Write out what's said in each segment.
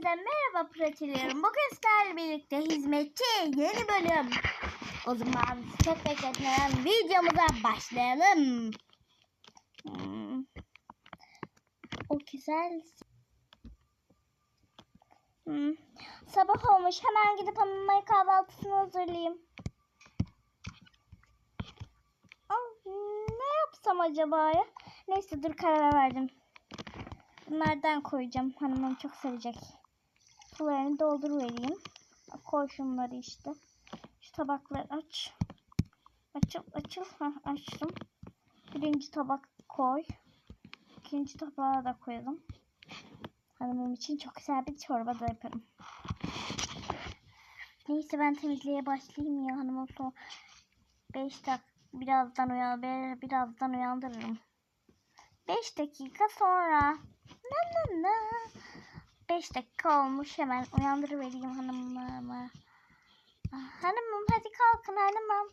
Hepinize merhaba pratilerim. Bugün sizlerle birlikte hizmetçi yeni bölüm. O zaman çok bekletmeden videomuza başlayalım. Hmm. O güzel. Hmm. Sabah olmuş. Hemen gidip hanımaya kahvaltısını hazırlayayım. Ne yapsam acaba ya? Neyse dur karar verdim. Bunlardan koyacağım. Hanımım çok sevecek. Sularını doldur vereyim. Koy şunları işte. Şu tabakları aç. Açıl açıl. Heh, açtım. Birinci tabak koy. İkinci tabağa da koyalım. Hanımım için çok güzel bir çorba da yaparım. Neyse ben temizliğe başlayayım ya hanımım son 5 dakika birazdan uyan birazdan uyandırırım. 5 dakika sonra. Na na na. 5 dakika olmuş hemen uyandırıvereyim hanımımı. Ah, Hanımım hadi kalkın hanımım.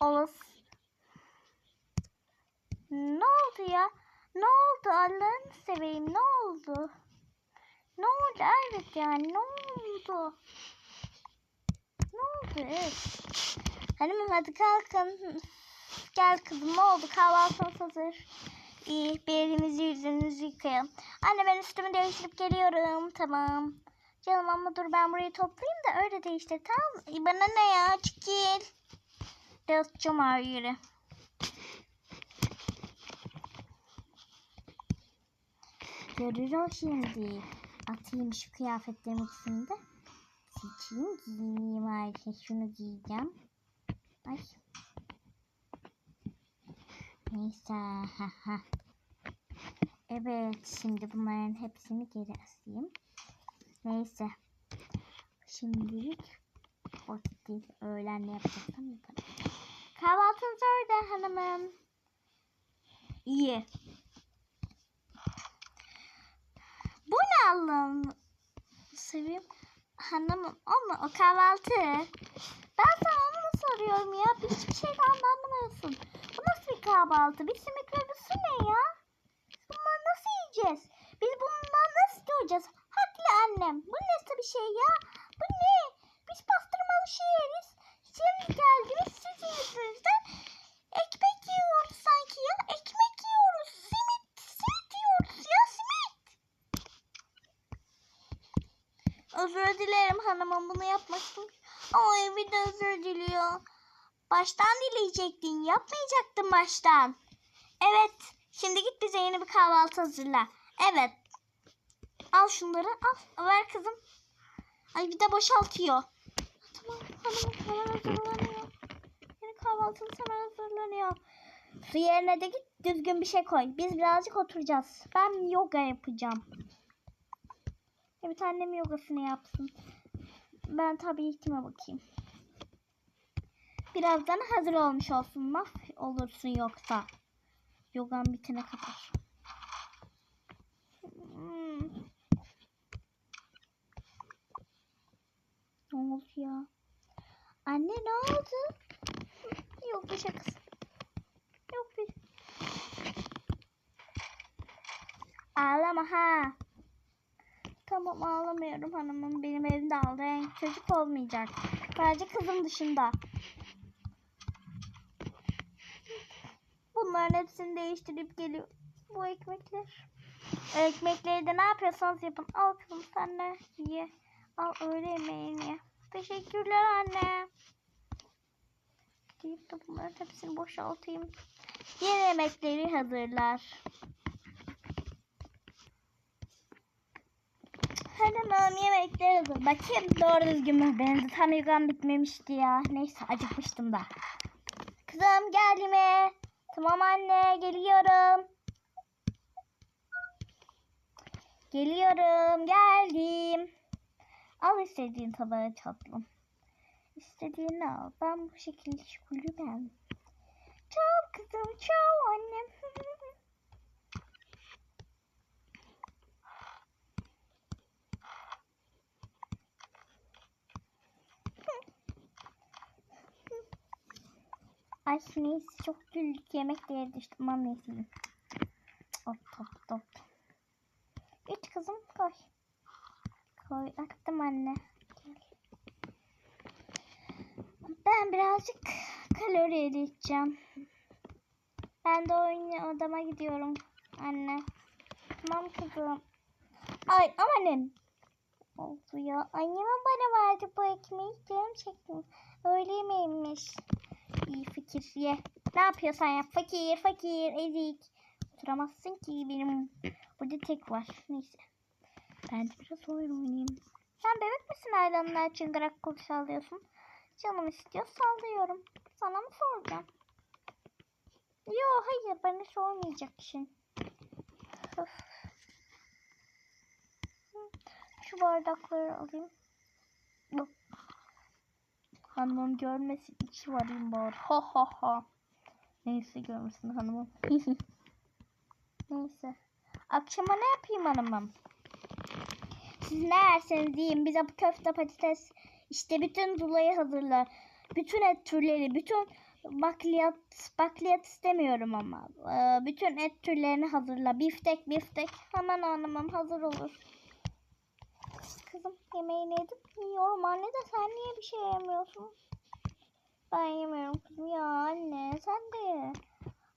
Oluz. Ne oldu ya? Ne oldu Allah'ını seveyim ne oldu? Ne oldu evet yani ne oldu? Ne oldu evet. Hanımım hadi kalkın. Gel kızım ne oldu kahvaltımız hazır. İyi bir elimizi yüzümüzü yıkayalım. Anne ben üstümü değiştirip geliyorum. Tamam. Canım ama dur ben burayı toplayayım da öyle değiştir tamam Bana ne ya çekil. Dağıtacağım her yeri. Görür şimdi. Atayım şu kıyafetlerin ikisini de. Seçeyim giyineyim ayrıca. Şunu giyeceğim. Ay. Neyse. evet. Şimdi bunların hepsini geri asayım. Neyse. Şimdilik vakit değil. Öğlen ne yapacaksam. Kahvaltınız orada hanımım. İyi. Bu ne Allah'ım? Seveyim. Hanımım ama o kahvaltı. Ben sana soruyorum ya? Hiçbir şeyden de anlamıyorsun. Bu nasıl bir kahvaltı? Bir simit ve bir su ne ya? Bunları nasıl yiyeceğiz? Biz bundan nasıl doyacağız? Haklı annem. Bu nasıl bir şey ya? Bu ne? Biz pastırmalı şey yeriz. Şimdi geldiniz sizin yüzünüzden ekmek yiyoruz sanki ya. Ekmek yiyoruz. Simit, simit yiyoruz ya simit. Özür dilerim hanımım bunu yapmıştım. Ay bir de özür diliyor. Baştan dileyecektin. Yapmayacaktın baştan. Evet. Şimdi git bize yeni bir kahvaltı hazırla. Evet. Al şunları al. Ver kızım. Ay bir de boşaltıyor. Tamam hanımım hemen hazırlanıyor. Yeni kahvaltımız hemen hazırlanıyor. Su yerine de git düzgün bir şey koy. Biz birazcık oturacağız. Ben yoga yapacağım. Evet annem yogasını yapsın. Ben tabii kime bakayım. Birazdan hazır olmuş olsun. Maf olursun yoksa. Yogan bitene kadar. Hmm. Ne oldu ya? Anne ne oldu? Yok bir şakası. Yok bir. Ağlama ha. Tamam ağlamıyorum hanımım. Benim evimde ağlayan çocuk olmayacak. Sadece kızım dışında. Bunların hepsini değiştirip geliyor. Bu ekmekler. Ekmekleri de ne yapıyorsanız yapın. Al kızım sen de ye. Al öğle yemeğini ye. Teşekkürler anne. Deyip de bunların hepsini boşaltayım. Yeni yemekleri hazırlar. Hanımım yemekler hazır. Bakayım doğru düzgün mü? Benim de tam yugam bitmemişti ya. Neyse acıkmıştım da. Kızım gel yemeğe. Tamam anne geliyorum. Geliyorum geldim. Al istediğin tabağı tatlım. İstediğini al. Ben bu şekilde şükürlü ben. Çal kızım çal Ay neyse çok güldük yemek de yedi işte. Aman neyse. Hop hop hop. Üç kızım koy. Koy attım anne. Ben birazcık kalori eriyeceğim. Ben de oyun odama gidiyorum anne. Tamam kızım. Ay amanın. Oldu ya. Anneme bana verdi bu ekmeği. Canım çekti. Öğle yemeğiymiş. İyi fikir ye. Ne yapıyorsan yap. Fakir fakir ezik. Oturamazsın ki benim burada tek var. Neyse. Ben de biraz oyun oynayayım. Sen bebek misin ailemler çıngırak kul sallıyorsun? Canım istiyor sallıyorum. Sana mı soracağım? Yo hayır bana sormayacak şey. Öf. Şu bardakları alayım. Bu. Hanımım görmesin içi varayım bari. Ha ha ha. Neyse görmesin hanımım. Neyse. Akşama ne yapayım hanımım? Siz ne yerseniz yiyin. Bize köfte patates işte bütün zulayı hazırlar. Bütün et türleri, bütün bakliyat, bakliyat istemiyorum ama. Ee, bütün et türlerini hazırla. Biftek, biftek. Hemen hanımım hazır olur. Kızım yemeğini edip yiyorum. Anne de sen niye bir şey yemiyorsun? Ben yemiyorum kızım. Ya anne sen de ye.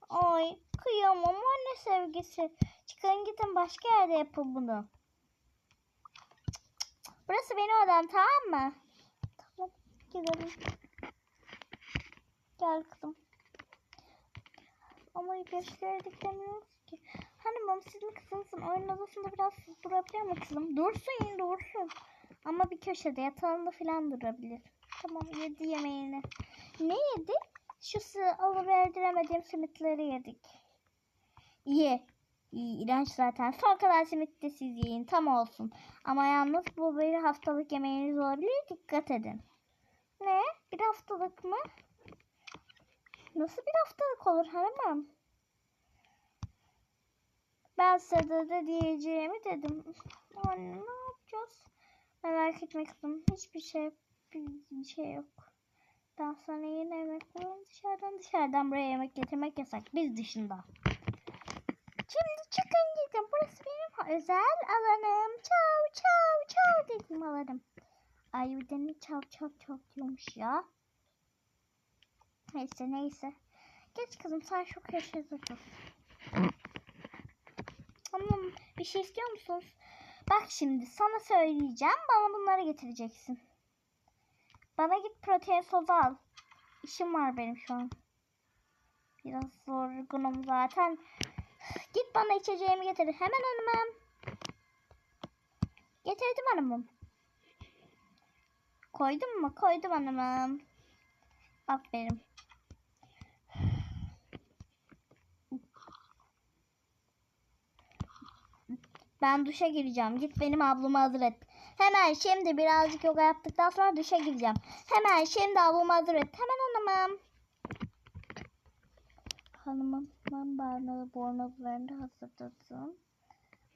Ay kıyamam anne sevgisi. Çıkın gidin başka yerde yapın bunu. Burası benim odam tamam mı? Tamam gidelim. Gel kızım. Ama göçleri diklemiyoruz ki. Hanımım sizin kızınızın oyun odasında biraz durabilir mi kızım? Dursun dursun. Ama bir köşede yatağında falan durabilir. Tamam yedi yemeğini. Ne yedi? Şu alıverdiremediğim simitleri yedik. İyi. İyi, iğrenç zaten. Son kadar simit de siz yiyin. Tam olsun. Ama yalnız bu bir haftalık yemeğiniz olabilir. Dikkat edin. Ne? Bir haftalık mı? Nasıl bir haftalık olur hanımım? Ben size de, de diyeceğimi dedim. Anne ne yapacağız? Merak etme kızım. Hiçbir şey bir şey yok. Daha sonra yine yemek yiyorum. Dışarıdan dışarıdan buraya yemek getirmek yasak. Biz dışında. Şimdi çıkın gidin. Burası benim özel alanım. Çav çav çav dedim alanım. Ay bir de ne çav çav çav diyormuş ya. Neyse neyse. Geç kızım sen şu köşede dur. Tamam bir şey istiyor musunuz? Bak şimdi sana söyleyeceğim. Bana bunları getireceksin. Bana git protein sozu al. İşim var benim şu an. Biraz zorgunum zaten. Git bana içeceğimi getir. Hemen hanımım. Getirdim hanımım. Koydum mu? Koydum hanımım. Aferin. Ben duşa gireceğim. Git benim ablamı hazır et. Hemen şimdi birazcık yoga yaptıktan sonra duşa gireceğim. Hemen şimdi ablamı hazır et. Hemen hanımım. Hanımım ben barnağı bornozlarını hazırladım.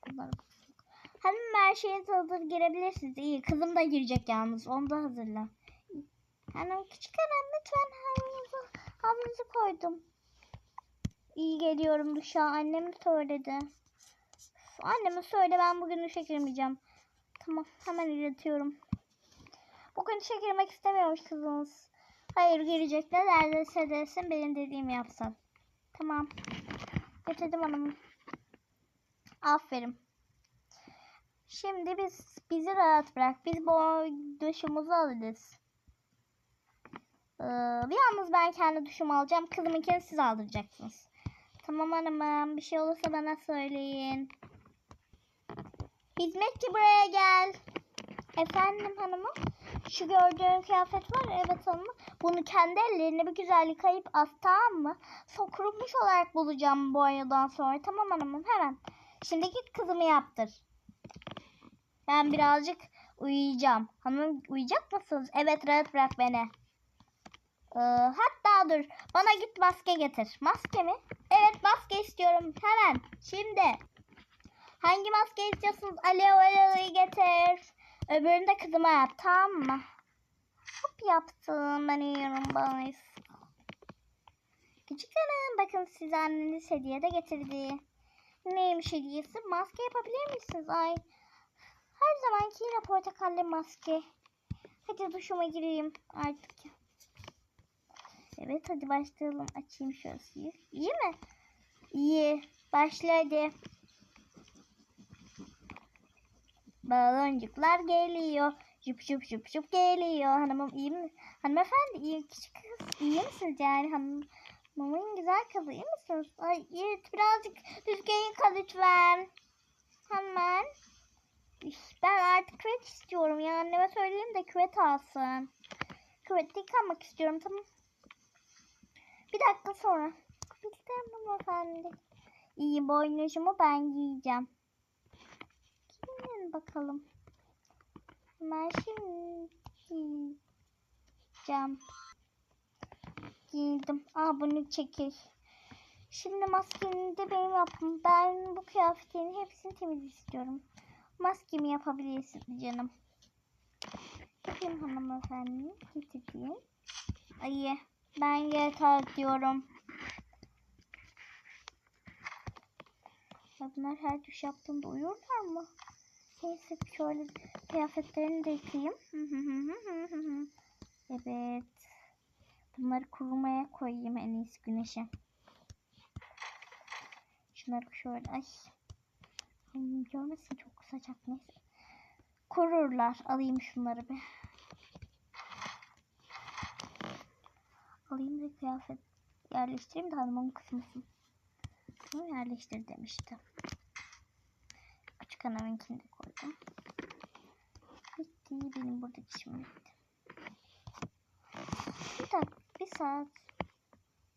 Bunları Hanım her şeyiniz hazır girebilirsiniz. İyi kızım da girecek yalnız. Onu da hazırla. Hanım küçük hanım lütfen havlunuzu, havlunuzu koydum. İyi geliyorum duşa. Annem söyledi. Anneme söyle ben bugün duşa girmeyeceğim. Tamam hemen iletiyorum. Bugün duşa girmek istemiyormuş kızımız. Hayır girecek ne neredeyse desin benim dediğimi yapsın. Tamam. Getirdim hanımım. Aferin. Şimdi biz bizi rahat bırak. Biz bu duşumuzu alırız. Ee, yalnız ben kendi duşumu alacağım. Kızımınkini siz aldıracaksınız. Tamam hanımım. Bir şey olursa bana söyleyin. Hizmetçi buraya gel. Efendim hanımım. Şu gördüğün kıyafet var evet hanımım. Bunu kendi ellerine bir güzel yıkayıp as tamam mı? Son kurumuş olarak bulacağım bu banyodan sonra. Tamam hanımım hemen. Şimdi git kızımı yaptır. Ben birazcık uyuyacağım. Hanım uyuyacak mısınız? Evet rahat bırak beni. Ee, hatta dur. Bana git maske getir. Maske mi? Evet maske istiyorum. Hemen. Şimdi. Hangi maske istiyorsunuz? Aloe vera'yı getir. Öbürünü de kızıma yap. Tamam mı? Hop yaptım. Ben yiyorum bana. Küçük hanım bakın size anneniz hediye de getirdi. Neymiş hediyesi? Maske yapabilir misiniz? Ay. Her zamanki yine portakallı maske. Hadi duşuma gireyim artık. Evet hadi başlayalım. Açayım suyu. İyi mi? İyi. Başladı. Baloncuklar geliyor. Şup şup şup şup geliyor. Hanımım iyi mi? Hanımefendi iyi küçük kız. İyi misiniz yani hanımımın güzel kızı iyi misiniz? Ay iyi birazcık düzgün yıka lütfen. Hemen. Ben artık küvet istiyorum ya. Anneme söyleyeyim de küvet alsın. Küvette yıkanmak istiyorum tamam. Bir dakika sonra. Küvetten hanımefendi. İyi boynuzumu ben giyeceğim. Giyin bakalım. Ben şimdi giyeceğim. Giydim. Aa bunu çekil. Şimdi maskeni de benim yaptım. Ben bu kıyafetlerin hepsini temiz istiyorum. Maskemi yapabilirsin canım. Yapayım hanımefendi. Getireyim. Ay ben yeter diyorum. Bunlar her duş yaptığında uyurlar mı? Neyse şöyle kıyafetlerini de yıkayayım. evet. Bunları kurumaya koyayım en iyisi güneşe. Şunları şöyle ay. Ay, Görmesin çok sıcak neyse. Kururlar. Alayım şunları bir. Alayım da kıyafet yerleştireyim de hanımım kısmasın. Bunu yerleştir demişti. Küçük hanımınkini de koydum. Bitti. Benim burada işim bitti. Bir dakika. Bir saat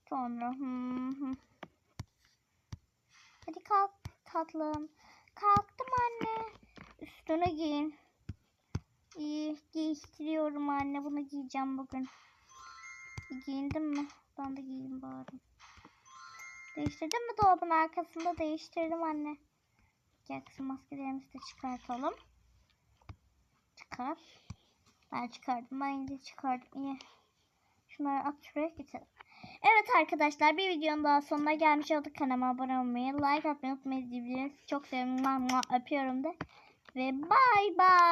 sonra. Hadi kalk tatlım. Kalktım anne. Üstüne giyin. İyi giydiriyorum anne. Bunu giyeceğim bugün. Giyindim mi? Ben de giyeyim bari. Değiştirdin mi dolabın arkasında? Değiştirdim anne. Gel maskelerimizi de çıkartalım. Çıkar. Ben çıkardım. Ben yine çıkardım. İyi. Şunları at şuraya getirelim. Evet arkadaşlar bir videonun daha sonuna gelmiş olduk. Kanalıma abone olmayı, like atmayı unutmayın. Çok seviyorum. Öpüyorum da. Ve bay bay.